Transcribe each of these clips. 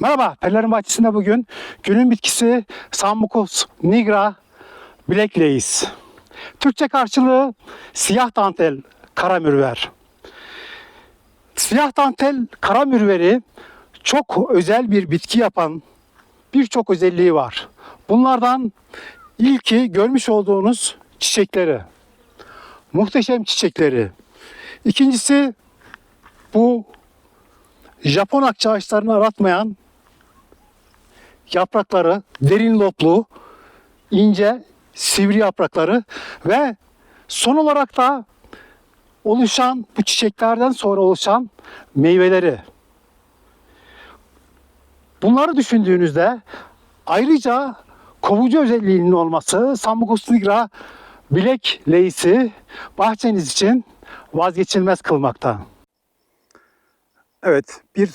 Merhaba, Perilerin Bahçesi'nde bugün günün bitkisi Sambucus nigra Lace. Türkçe karşılığı siyah dantel kara mürver. Siyah dantel kara mürveri çok özel bir bitki yapan birçok özelliği var. Bunlardan ilki görmüş olduğunuz çiçekleri. Muhteşem çiçekleri. İkincisi bu Japon akça ağaçlarını aratmayan yaprakları derin loblu, ince, sivri yaprakları ve son olarak da oluşan bu çiçeklerden sonra oluşan meyveleri. Bunları düşündüğünüzde ayrıca kovucu özelliğinin olması Sambucus nigra bilek leysi bahçeniz için vazgeçilmez kılmakta. Evet, bir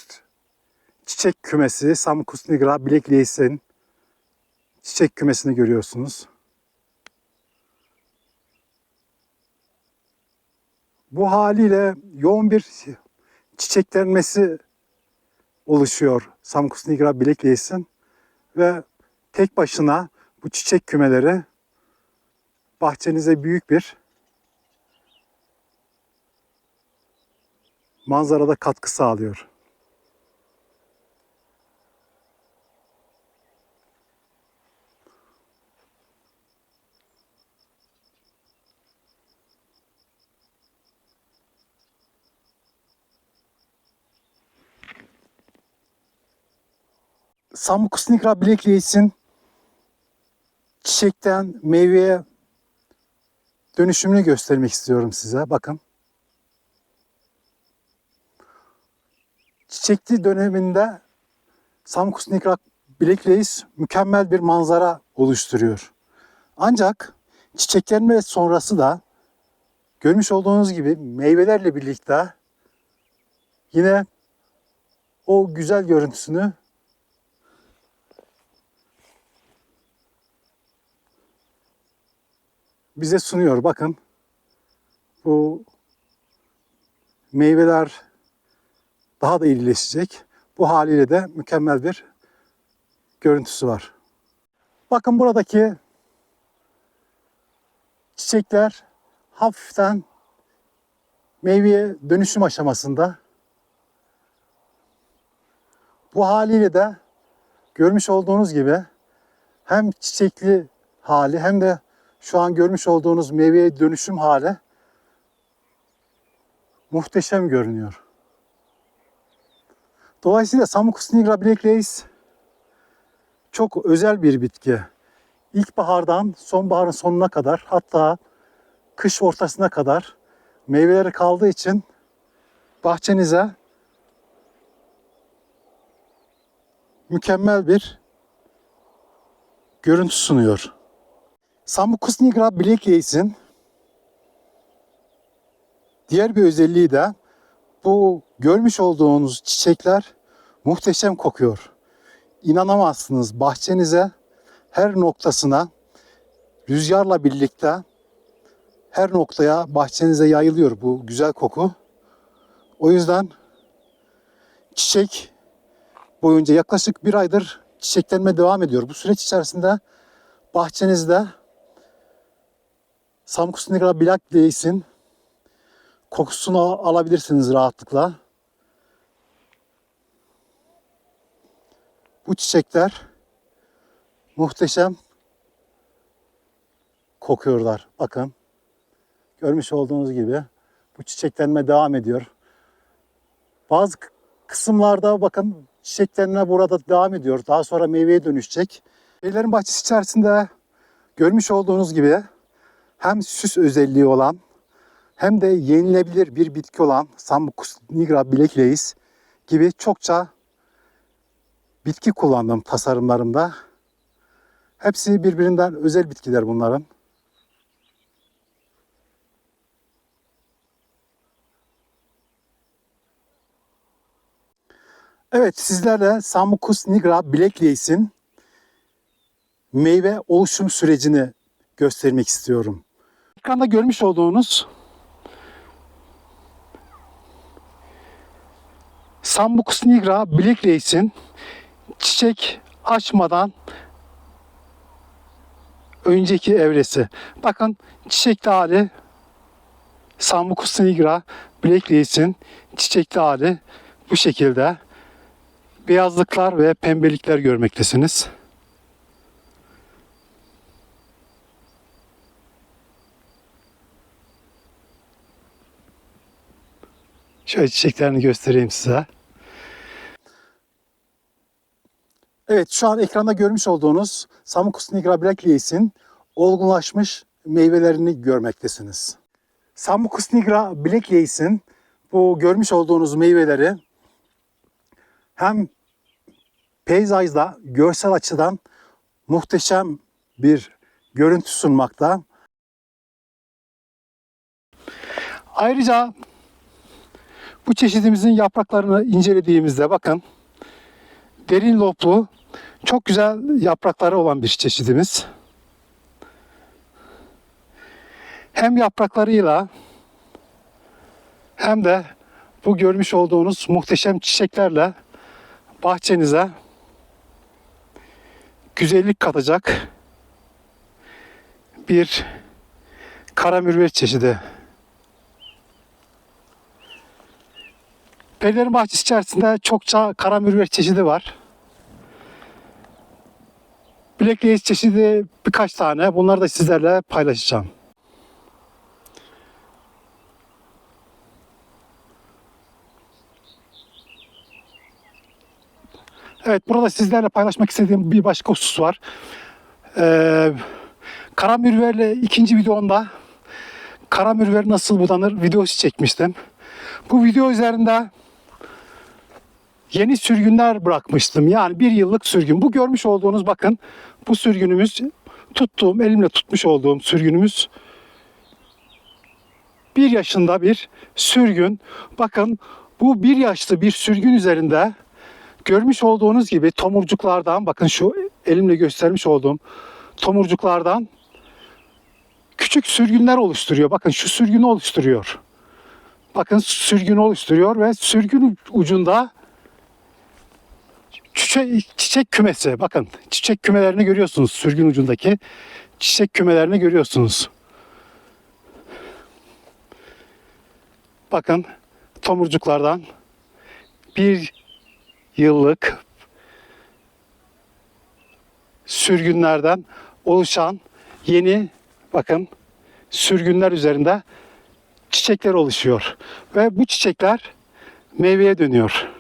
çiçek kümesi Sambucus nigra bilek leysin çiçek kümesini görüyorsunuz. Bu haliyle yoğun bir çiçeklenmesi oluşuyor Sambucus nigra bilek leysin ve tek başına bu çiçek kümeleri bahçenize büyük bir manzarada katkı sağlıyor. Sambucus nigra Black çiçekten meyveye dönüşümünü göstermek istiyorum size. Bakın. Çiçekli döneminde Sambucus nigra Black mükemmel bir manzara oluşturuyor. Ancak çiçeklenme sonrası da görmüş olduğunuz gibi meyvelerle birlikte yine o güzel görüntüsünü bize sunuyor. Bakın bu meyveler daha da iyileşecek. Bu haliyle de mükemmel bir görüntüsü var. Bakın buradaki çiçekler hafiften meyveye dönüşüm aşamasında. Bu haliyle de görmüş olduğunuz gibi hem çiçekli hali hem de şu an görmüş olduğunuz meyveye dönüşüm hali muhteşem görünüyor. Dolayısıyla Sambucus nigra Black Lace çok özel bir bitki. İlkbahardan sonbaharın sonuna kadar hatta kış ortasına kadar meyveleri kaldığı için bahçenize mükemmel bir görüntü sunuyor. Sambucus nigra Black Lace'in diğer bir özelliği de bu görmüş olduğunuz çiçekler muhteşem kokuyor. İnanamazsınız bahçenize her noktasına rüzgarla birlikte her noktaya bahçenize yayılıyor bu güzel koku. O yüzden çiçek boyunca yaklaşık bir aydır çiçeklenme devam ediyor. Bu süreç içerisinde bahçenizde Sambucus nigra Black Lace'in kokusunu alabilirsiniz rahatlıkla. Bu çiçekler muhteşem kokuyorlar. Bakın. Görmüş olduğunuz gibi bu çiçeklenme devam ediyor. Bazı kısımlarda bakın çiçeklenme burada devam ediyor. Daha sonra meyveye dönüşecek. Beylerin bahçesi içerisinde görmüş olduğunuz gibi hem süs özelliği olan hem de yenilebilir bir bitki olan Sambucus nigra Lace gibi çokça bitki kullandım tasarımlarımda. Hepsi birbirinden özel bitkiler bunların. Evet sizlerle Sambucus nigra Lace'in meyve oluşum sürecini göstermek istiyorum. Ekranda görmüş olduğunuz Sambucus nigra Black Lace'in çiçek açmadan önceki evresi. Bakın çiçekli hali Sambucus nigra Black Lace'in çiçekli hali bu şekilde. Beyazlıklar ve pembelikler görmektesiniz. Şöyle çiçeklerini göstereyim size. Evet şu an ekranda görmüş olduğunuz Sambucus nigra Black Lace'in olgunlaşmış meyvelerini görmektesiniz. Sambucus nigra Black Lace'in bu görmüş olduğunuz meyveleri hem peyzajda görsel açıdan muhteşem bir görüntü sunmakta. Ayrıca bu çeşidimizin yapraklarını incelediğimizde bakın derin loblu çok güzel yaprakları olan bir çeşidimiz. Hem yapraklarıyla hem de bu görmüş olduğunuz muhteşem çiçeklerle bahçenize güzellik katacak bir kara mürvet çeşidi. Perilerin bahçesi içerisinde çokça kara mürvet çeşidi var. Lace çeşidi birkaç tane. Bunları da sizlerle paylaşacağım. Evet burada sizlerle paylaşmak istediğim bir başka husus var. Ee, kara mürverle ikinci videomda kara mürver nasıl budanır videosu çekmiştim. Bu video üzerinde yeni sürgünler bırakmıştım. Yani bir yıllık sürgün. Bu görmüş olduğunuz bakın bu sürgünümüz tuttuğum elimle tutmuş olduğum sürgünümüz bir yaşında bir sürgün. Bakın bu bir yaşlı bir sürgün üzerinde görmüş olduğunuz gibi tomurcuklardan bakın şu elimle göstermiş olduğum tomurcuklardan küçük sürgünler oluşturuyor. Bakın şu sürgünü oluşturuyor. Bakın sürgünü oluşturuyor ve sürgün ucunda çiçek, çiçek kümesi. Bakın çiçek kümelerini görüyorsunuz. Sürgün ucundaki çiçek kümelerini görüyorsunuz. Bakın tomurcuklardan bir yıllık sürgünlerden oluşan yeni bakın sürgünler üzerinde çiçekler oluşuyor ve bu çiçekler meyveye dönüyor.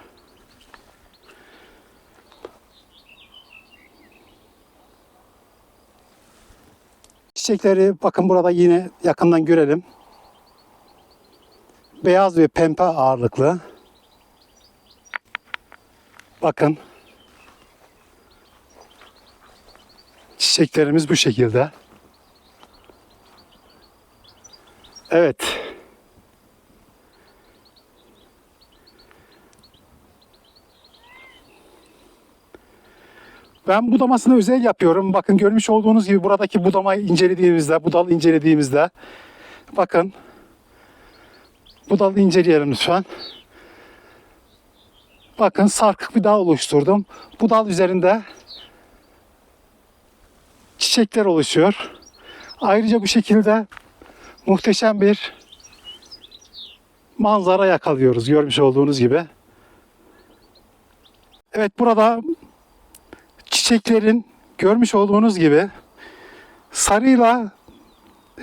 Çiçekleri bakın burada yine yakından görelim. Beyaz ve pembe ağırlıklı. Bakın. Çiçeklerimiz bu şekilde. Evet. Ben budamasını özel yapıyorum. Bakın görmüş olduğunuz gibi buradaki budamayı incelediğimizde, bu dalı incelediğimizde bakın bu dalı inceleyelim lütfen. Bakın sarkık bir dal oluşturdum. Bu dal üzerinde çiçekler oluşuyor. Ayrıca bu şekilde muhteşem bir manzara yakalıyoruz görmüş olduğunuz gibi. Evet burada çiçeklerin görmüş olduğunuz gibi sarıyla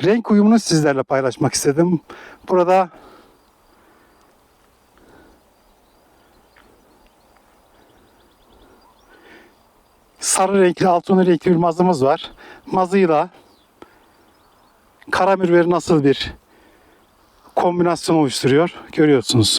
renk uyumunu sizlerle paylaşmak istedim. Burada sarı renkli, altın renkli bir mazımız var. Mazıyla kara mürveri nasıl bir kombinasyon oluşturuyor görüyorsunuz.